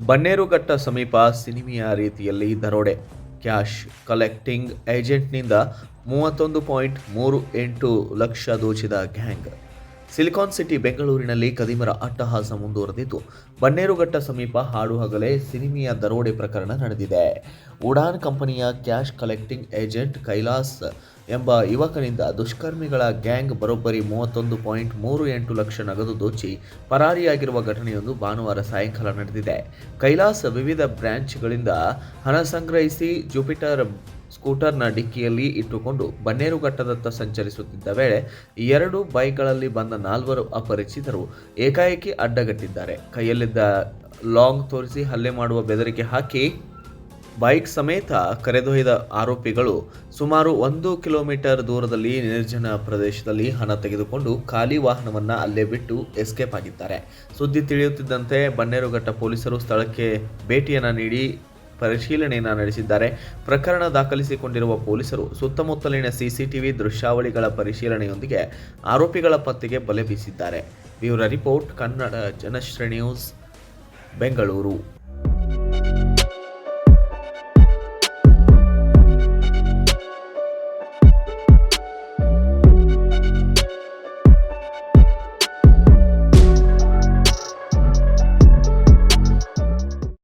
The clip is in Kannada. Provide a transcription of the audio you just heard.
ಬನ್ನೇರುಘಟ್ಟ ಸಮೀಪ ಸಿನಿಮಿಯ ರೀತಿಯಲ್ಲಿ ದರೋಡೆ, ಕ್ಯಾಶ್ ಕಲೆಕ್ಟಿಂಗ್ ಏಜೆಂಟ್ನಿಂದ ಮೂವತ್ತೊಂದು ಪಾಯಿಂಟ್ ಮೂರು ಎಂಟು ಲಕ್ಷ ದೋಚಿದ ಗ್ಯಾಂಗ್. ಸಿಲಿಕಾನ್ ಸಿಟಿ, ಬೆಂಗಳೂರಿನಲ್ಲಿ ಕದಿಮರ ಅಟ್ಟಹಾಸ ಮುಂದುವರೆದಿದ್ದು, ಬನ್ನೇರುಘಟ್ಟ ಸಮೀಪ ಹಾಡು ಹಗಲೇ ಸಿನಿಮಿಯ ದರೋಡೆ ಪ್ರಕರಣ ನಡೆದಿದೆ. ಉಡಾನ್ ಕಂಪನಿಯ ಕ್ಯಾಶ್ ಕಲೆಕ್ಟಿಂಗ್ ಏಜೆಂಟ್ ಕೈಲಾಸ್ ಎಂಬ ಯುವಕನಿಂದ ದುಷ್ಕರ್ಮಿಗಳ ಗ್ಯಾಂಗ್ ಬರೋಬ್ಬರಿ ಮೂವತ್ತೊಂದು ಪಾಯಿಂಟ್ ಮೂರು ಎಂಟು ಲಕ್ಷ ನಗದು ದೋಚಿ ಪರಾರಿಯಾಗಿರುವ ಘಟನೆಯೊಂದು ಭಾನುವಾರ ಸಾಯಂಕಾಲ ನಡೆದಿದೆ. ಕೈಲಾಸ್ ವಿವಿಧ ಬ್ರ್ಯಾಂಚ್ಗಳಿಂದ ಹಣ ಸಂಗ್ರಹಿಸಿ ಜುಪಿಟರ್ ಸ್ಕೂಟರ್ನ ಡಿಕ್ಕಿಯಲ್ಲಿ ಇಟ್ಟುಕೊಂಡು ಬನ್ನೇರುಘಟ್ಟದತ್ತ ಸಂಚರಿಸುತ್ತಿದ್ದ ವೇಳೆ ಎರಡು ಬೈಕ್ಗಳಲ್ಲಿ ಬಂದ ನಾಲ್ವರು ಅಪರಿಚಿತರು ಏಕಾಏಕಿ ಅಡ್ಡಗಟ್ಟಿದ್ದಾರೆ. ಕೈಯಲ್ಲಿದ್ದ ಲಾಂಗ್ ತೋರಿಸಿ ಹಲ್ಲೆ ಮಾಡುವ ಬೆದರಿಕೆ ಹಾಕಿ ಬೈಕ್ ಸಮೇತ ಕರೆದೊಯ್ದ ಆರೋಪಿಗಳು ಸುಮಾರು ಒಂದು ಕಿಲೋಮೀಟರ್ ದೂರದಲ್ಲಿ ನಿರ್ಜನ ಪ್ರದೇಶದಲ್ಲಿ ಹಣ ತೆಗೆದುಕೊಂಡು ಖಾಲಿ ವಾಹನವನ್ನು ಅಲ್ಲೇ ಬಿಟ್ಟು ಎಸ್ಕೇಪ್ ಆಗಿದ್ದಾರೆ. ಸುದ್ದಿ ತಿಳಿಯುತ್ತಿದ್ದಂತೆ ಬನ್ನೇರುಘಟ್ಟ ಪೊಲೀಸರು ಸ್ಥಳಕ್ಕೆ ಭೇಟಿಯನ್ನು ನೀಡಿ ಪರಿಶೀಲನೆಯನ್ನ ನಡೆಸಿದ್ದಾರೆ. ಪ್ರಕರಣ ದಾಖಲಿಸಿಕೊಂಡಿರುವ ಪೊಲೀಸರು ಸುತ್ತಮುತ್ತಲಿನ ಸಿಸಿಟಿವಿ ದೃಶ್ಯಾವಳಿಗಳ ಪರಿಶೀಲನೆಯೊಂದಿಗೆ ಆರೋಪಿಗಳ ಪತ್ತೆಗೆ ಬಲೆ ಬೀಸಿದ್ದಾರೆ. Bureau report, Kannada Janashree news, Bengaluru.